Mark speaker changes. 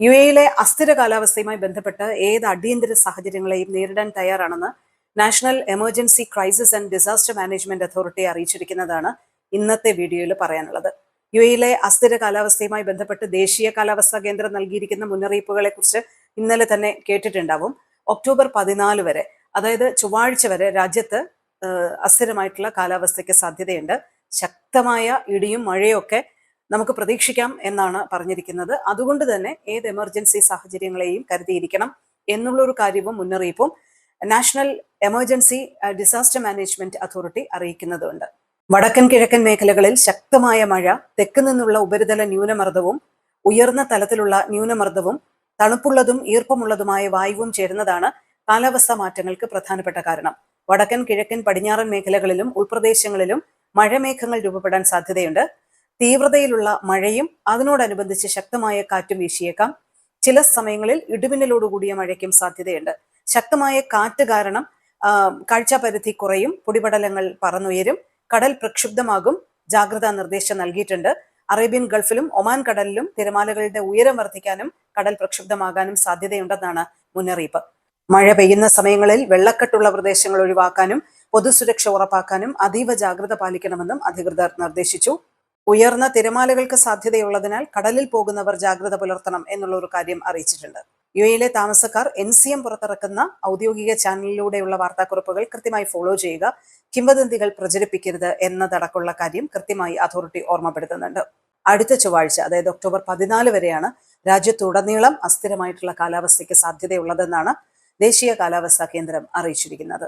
Speaker 1: U എയിലെ അസ്ഥിര കാലാവസ്ഥയുമായി ബന്ധപ്പെട്ട് ഏത് അടിയന്തര സാഹചര്യങ്ങളെയും നേരിടാൻ തയ്യാറാണെന്ന് national emergency crisis and disaster management authority അറിയിച്ചിരിക്കുന്നതാണ് ഇന്നത്തെ വീഡിയോയിൽ പറയാനുള്ളത്. യു എയിലെ അസ്ഥിര കാലാവസ്ഥയുമായി ബന്ധപ്പെട്ട് ദേശീയ കാലാവസ്ഥാ കേന്ദ്രം നൽകിയിരിക്കുന്ന മുന്നറിയിപ്പുകളെ കുറിച്ച് ഇന്നലെ തന്നെ കേട്ടിട്ടുണ്ടാവും. ഒക്ടോബർ പതിനാല് വരെ അതായത് ചൊവ്വാഴ്ച വരെ രാജ്യത്ത് അസ്ഥിരമായിട്ടുള്ള കാലാവസ്ഥയ്ക്ക് സാധ്യതയുണ്ട്. ശക്തമായ ഇടിയും മഴയൊക്കെ നമുക്ക് പ്രതീക്ഷിക്കാം എന്നാണ് പറഞ്ഞിരിക്കുന്നത്. അതുകൊണ്ട് തന്നെ ഏത് എമർജൻസി സാഹചര്യങ്ങളെയും കരുതിയിരിക്കണം എന്നുള്ള ഒരു കാര്യവും മുന്നറിയിപ്പും national emergency disaster management authority അറിയിക്കുന്നതുണ്ട്. വടക്കൻ കിഴക്കൻ മേഖലകളിൽ ശക്തമായ മഴ തെക്ക് നിന്നുള്ള ഉപരിതല ന്യൂനമർദ്ദവും ഉയർന്ന തലത്തിലുള്ള ന്യൂനമർദ്ദവും തണുപ്പുള്ളതും ഈർപ്പമുള്ളതുമായ വായുവും ചേരുന്നതാണ് കാലാവസ്ഥാ മാറ്റങ്ങൾക്ക് പ്രധാനപ്പെട്ട കാരണം. വടക്കൻ കിഴക്കൻ പടിഞ്ഞാറൻ മേഖലകളിലും ഉൾപ്രദേശങ്ങളിലും മഴമേഘങ്ങൾ രൂപപ്പെടാൻ സാധ്യതയുണ്ട്. തീവ്രതയിലുള്ള മഴയും അതിനോടനുബന്ധിച്ച് ശക്തമായ കാറ്റും വീശിയേക്കാം. ചില സമയങ്ങളിൽ ഇടിമിന്നലോടുകൂടിയ മഴയ്ക്കും സാധ്യതയുണ്ട്. ശക്തമായ കാറ്റ് കാരണം കാഴ്ചപരിധി കുറയും പൊടിപടലങ്ങൾ പറന്നുയരും കടൽ പ്രക്ഷുബ്ധമാകും ജാഗ്രതാ നിർദ്ദേശം നൽകിയിട്ടുണ്ട്. അറേബ്യൻ ഗൾഫിലും ഒമാൻ കടലിലും തിരമാലകളുടെ ഉയരം വർദ്ധിക്കാനും കടൽ പ്രക്ഷുബ്ധമാകാനും സാധ്യതയുണ്ടെന്നാണ് മുന്നറിയിപ്പ്. മഴ പെയ്യുന്ന സമയങ്ങളിൽ വെള്ളക്കെട്ടുള്ള പ്രദേശങ്ങൾ ഒഴിവാക്കാനും പൊതുസുരക്ഷ ഉറപ്പാക്കാനും അതീവ ജാഗ്രത പാലിക്കണമെന്നും അധികൃതർ നിർദ്ദേശിച്ചു. ഉയർന്ന തിരമാലകൾക്ക് സാധ്യതയുള്ളതിനാൽ കടലിൽ പോകുന്നവർ ജാഗ്രത പുലർത്തണം എന്നുള്ള ഒരു കാര്യം അറിയിച്ചിട്ടുണ്ട്. യു എയിലെ താമസക്കാർ എൻ സി എം പുറത്തിറക്കുന്ന ഔദ്യോഗിക ചാനലിലൂടെയുള്ള വാർത്താക്കുറിപ്പുകൾ കൃത്യമായി ഫോളോ ചെയ്യുക കിംവദന്തികൾ പ്രചരിപ്പിക്കരുത് എന്നതടക്കമുള്ള കാര്യം കൃത്യമായി അതോറിറ്റി ഓർമ്മപ്പെടുത്തുന്നുണ്ട്. അടുത്ത ചൊവ്വാഴ്ച അതായത് ഒക്ടോബർ പതിനാല് വരെയാണ് രാജ്യത്തുടനീളം അസ്ഥിരമായിട്ടുള്ള കാലാവസ്ഥയ്ക്ക് സാധ്യതയുള്ളതെന്നാണ് ദേശീയ കാലാവസ്ഥാ കേന്ദ്രം അറിയിച്ചിരിക്കുന്നത്.